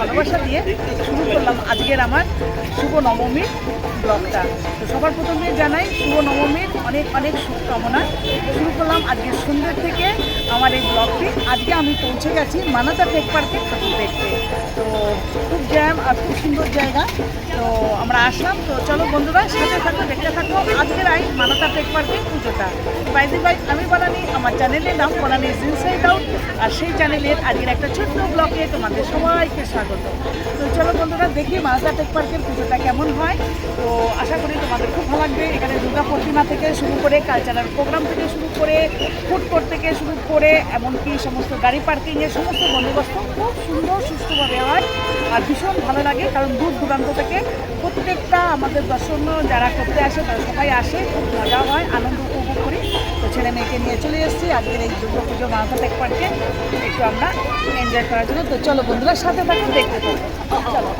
ভালোবাসা দিয়ে শুরু করলাম আজকের আমার শুভ নবমীর ব্লগটা। তো সবার প্রথমে জানাই, শুভ নবমীর অনেক অনেক শুভকামনা। শুরু করলাম আজকের সুন্দর থেকে আমার এই ব্লগটি। আজকে আমি পৌঁছে গেছি মানাতা টেক পার্কে ঠাকুর দেখতে। তো খুব জ্যাম আর খুব সুন্দর জায়গা। তো আমরা আসলাম। তো চলো বন্ধুরা, সাথে থাকো, দেখতে থাকো। আজকের আই, মানাতা টেক পার্কে পুজোটা। বাইদি বাই আমি বানানি আমার চ্যানেলের নাম বানানি ইনসাইড আউট আর সেই চ্যানেলের আজকের একটা ছোট্ট ব্লগে তোমাদের সবাইকে স্বাগত। তো চলো বন্ধুরা, দেখি মানাতা টেক পার্কের পুজোটা কেমন হয়। তো আশা করি তোমাদের খুব ভালো লাগবে। এখানে দুর্গা প্রতিমা থেকে শুরু করে কালচারাল প্রোগ্রাম থেকে শুরু করে ফুড কোর্ট থেকে শুরু করে, এমনকি সমস্ত গাড়ি পার্কিংয়ের সমস্ত বন্দোবস্ত খুব সুন্দর, সুষ্ঠুভাবে হয়। আর ভীষণ ভালো লাগে, কারণ দূর দূরান্ত থেকে প্রত্যেকটা আমাদের দর্শন যারা করতে আসে তারা সবাই আসে, খুব মজা হয়, আনন্দ উপভোগ করি। তো ছেলে মেয়েকে নিয়ে চলে এসেছি, আজকের এই দুর্গা পুজো মাথা টেক পার্কে একটু আমরা এনজয় করার জন্য। তো চলো বন্ধুরা, সাথে থাকো, দেখতে পাবো চলো।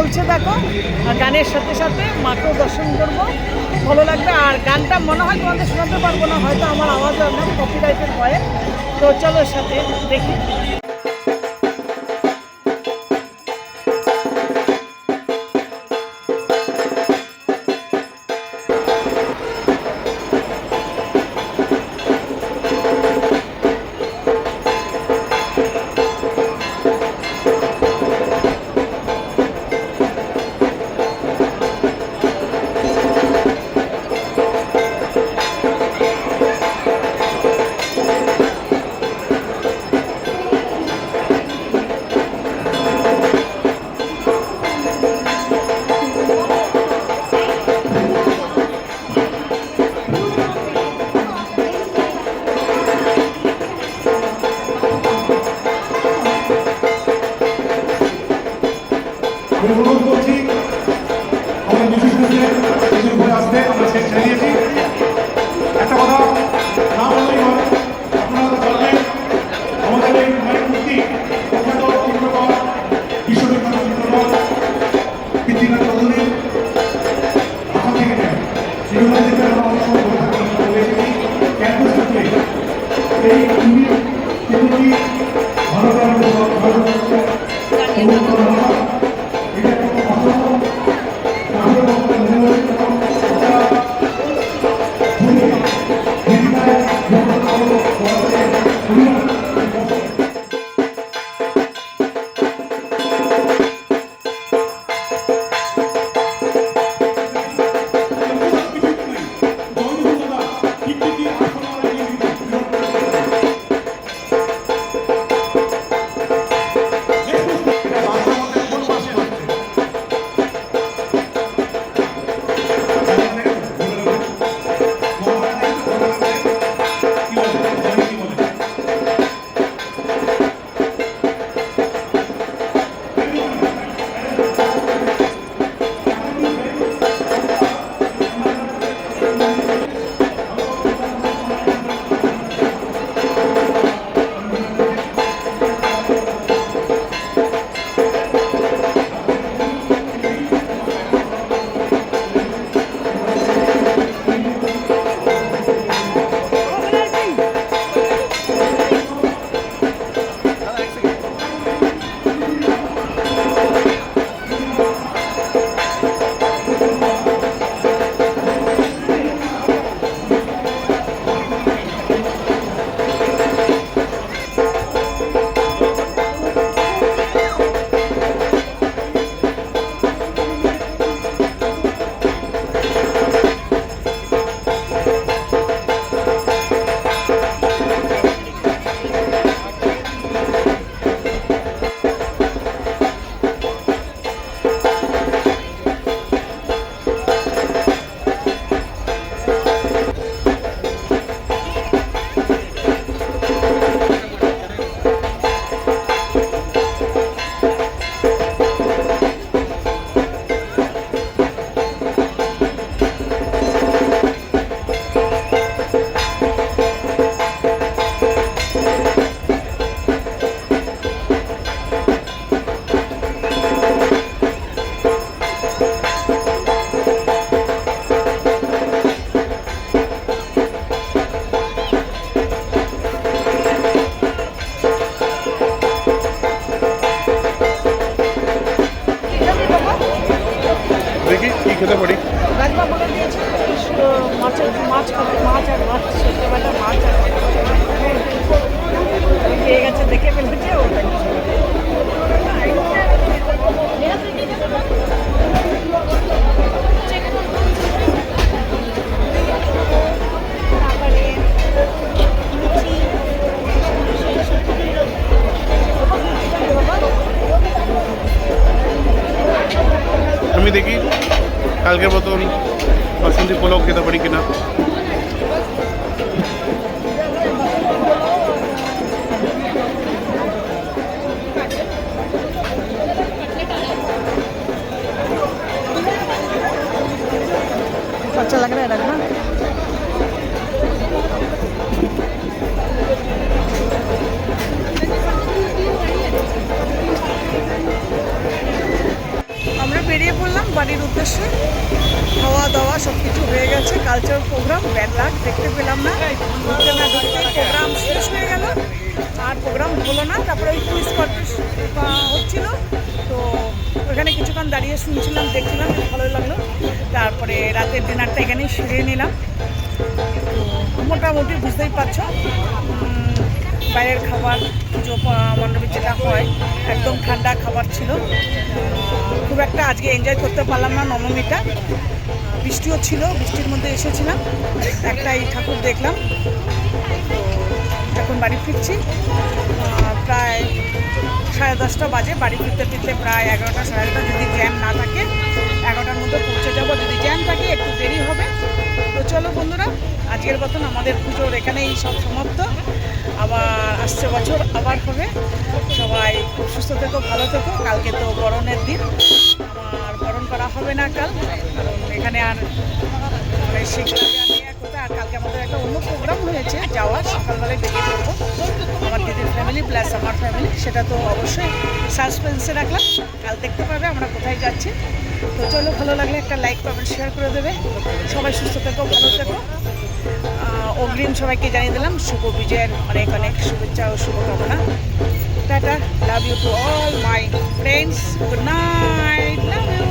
চলছে দেখো, আর গানের সাথে সাথে মাকেও দর্শন করব, ভালো লাগবে। আর গানটা মনে হয় তোমাদের শোনাতে পারব না, হয়তো আমার আওয়াজ আমার কপিরাইটের ভয়ে। তো চলো সাথে দেখি। অনুরোধ করছি। আমাদের মিউজিশিয়ানদের মাছ মাছ আর মাছ সন্ধ্যেবেলা মাছ আর পেয়ে গেছে দেখে ফেলেছে আমি দেখি, কালকের মতন বাসন্তী পোলাও খেতে পারি কিনা। বেরিয়ে বাড়ির উদ্দেশ্যে। খাওয়া দাওয়া সব কিছু হয়ে গেছে কালচার প্রোগ্রাম ব্যাড লাক দেখতে পেলাম না। ঢুকতে না ঢুকতেই প্রোগ্রাম শেষ হয়ে গেল, আর প্রোগ্রাম হলো না। তারপরে ওই কুইজ হচ্ছিল। তো ওখানে কিছুক্ষণ দাঁড়িয়ে শুনছিলাম, দেখছিলাম, ভালোই লাগল। তারপরে রাতের ডিনারটা এখানেই সেরে নিলাম। মোটামুটি বুঝতেই পারছ। বাইরের খাবার, পুজো মণ্ডপে যেটা হয়, একদম ঠান্ডা খাবার ছিল। খুব একটা আজকে এনজয় করতে পারলাম না নবমীটা। বৃষ্টিও ছিল, বৃষ্টির মধ্যে এসেছিলাম। একটাই ঠাকুর দেখলাম। এখন বাড়ি ফিরছি। প্রায় সাড়ে দশটা বাজে, বাড়ি ফিরতে ফিরতে প্রায় এগারোটা, সাড়ে এগারোটা। যদি জ্যাম না থাকে, এগারোটার মধ্যে পৌঁছে যাব। যদি জ্যাম থাকে, একটু দেরি হবে। তো চলো বন্ধুরা, আজকের মতন আমাদের পুজোর এখানেই সব সমাপ্ত। আবার আসছে বছর, আবার হবে। সবাই খুব সুস্থ থেকো, ভালো থেকো। কালকে তো বরণের দিন। আমার বরণ করা হবে না কাল, কারণ এখানে আর মানে আর কালকে আমাদের একটা অন্য প্রোগ্রাম হয়েছে যাওয়ার সকালবেলায় বেরিয়ে পড়ব। আমার দিদির ফ্যামিলি প্লাস আমার ফ্যামিলি সেটা তো অবশ্যই সাসপেন্সে রাখলাম। কাল দেখতে পাবে আমরা কোথায় যাচ্ছি। তো চলো, ভালো লাগলে একটা লাইক পাবেন শেয়ার করে দেবে। সবাই সুস্থ থেকো, ভালো থেকো। অগ্রিম সবাইকে জানিয়ে দিলাম, শুভ বিজয়ের অনেক অনেক শুভেচ্ছা ও শুভকামনা। Tata love you to all my friends good night love you